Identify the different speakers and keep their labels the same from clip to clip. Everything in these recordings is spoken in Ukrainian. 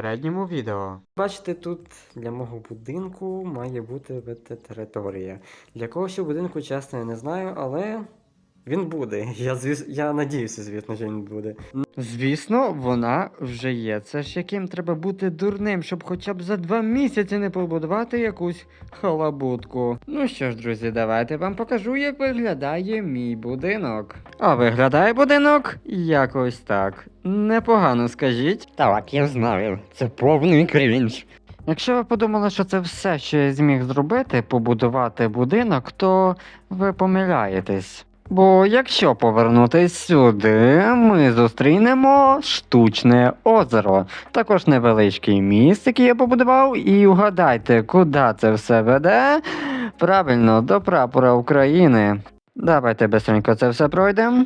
Speaker 1: попередньому відео.
Speaker 2: Бачите, тут для мого будинку має бути ВТ-територія. Для когось у будинку, чесно, я не знаю, але він буде. Я, звіс... я надіюся, звісно, що він буде.
Speaker 1: Звісно, вона вже є. Це ж яким треба бути дурним, щоб хоча б за два місяці не побудувати якусь халабутку. Ну що ж, друзі, давайте вам покажу, як виглядає мій будинок. А виглядає будинок якось так. Непогано скажіть.
Speaker 3: Так, я знаю, це повний крінж.
Speaker 1: Якщо ви подумали, що це все, що я зміг зробити, побудувати будинок, то ви помиляєтесь. Бо якщо повернутись сюди, ми зустрінемо штучне озеро, також невеличкий міст, який я побудував, і угадайте, куди це все веде? Правильно, до прапора України. Давайте быстренько це все пройдемо.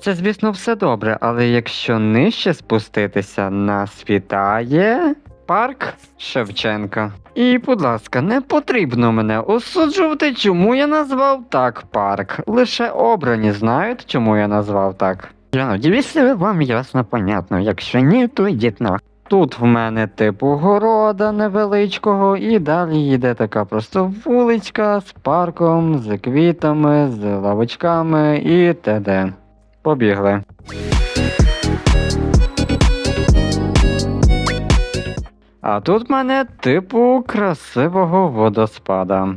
Speaker 1: Це, звісно, все добре, але якщо нижче спуститися, нас вітає парк Шевченка. І, будь ласка, не потрібно мене осуджувати, чому я назвав так парк. Лише обрані знають, чому я назвав так.
Speaker 3: Я надіюся, вам ясно понятно. Якщо ні, то йдіть на.
Speaker 1: Тут в мене типу города невеличкого, і далі йде така просто вуличка з парком, з квітами, з лавочками і т.д. Побігли. А тут в мене типу красивого водоспада.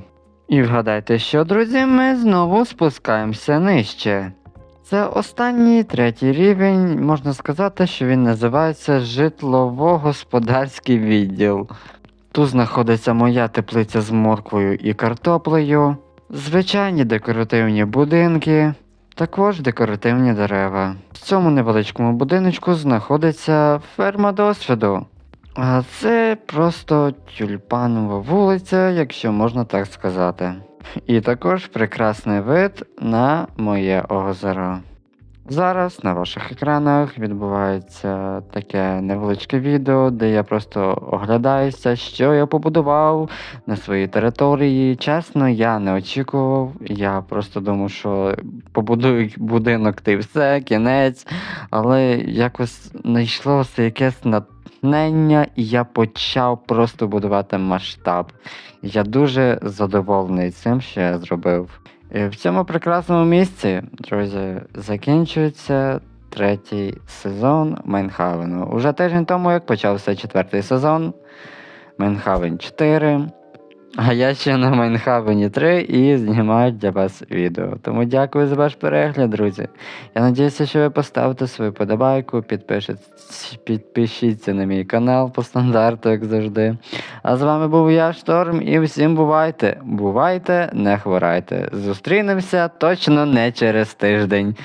Speaker 1: І вгадайте, що, друзі, ми знову спускаємося нижче. Це останній третій рівень, можна сказати, що він називається житлово-господарський відділ. Тут знаходиться моя теплиця з морквою і картоплею, звичайні декоративні будинки, також декоративні дерева. В цьому невеличкому будиночку знаходиться ферма досвіду. А це просто тюльпанова вулиця, якщо можна так сказати. І також прекрасний вид на моє озеро. Зараз на ваших екранах відбувається таке невеличке відео, де я просто оглядаюся, що я побудував на своїй території. Чесно, я не очікував. Я просто думав, що побудую будинок й все, кінець. Але якось знайшлося якесь натхнення, і я почав просто будувати масштаб. Я дуже задоволений цим, що я зробив. І в цьому прекрасному місці, друзі, закінчується третій сезон Майнхавену. Уже тиждень тому, як почався четвертий сезон, Майнхавен 4. А я ще на Майнхавені 3 і знімаю для вас відео. Тому дякую за ваш перегляд, друзі. Я надіюся, що ви поставите свою подобайку, підпишіть- підпишіться на мій канал по стандарту, як завжди. А з вами був я, Шторм, і всім бувайте. Бувайте, не хворайте. Зустрінемося точно не через тиждень.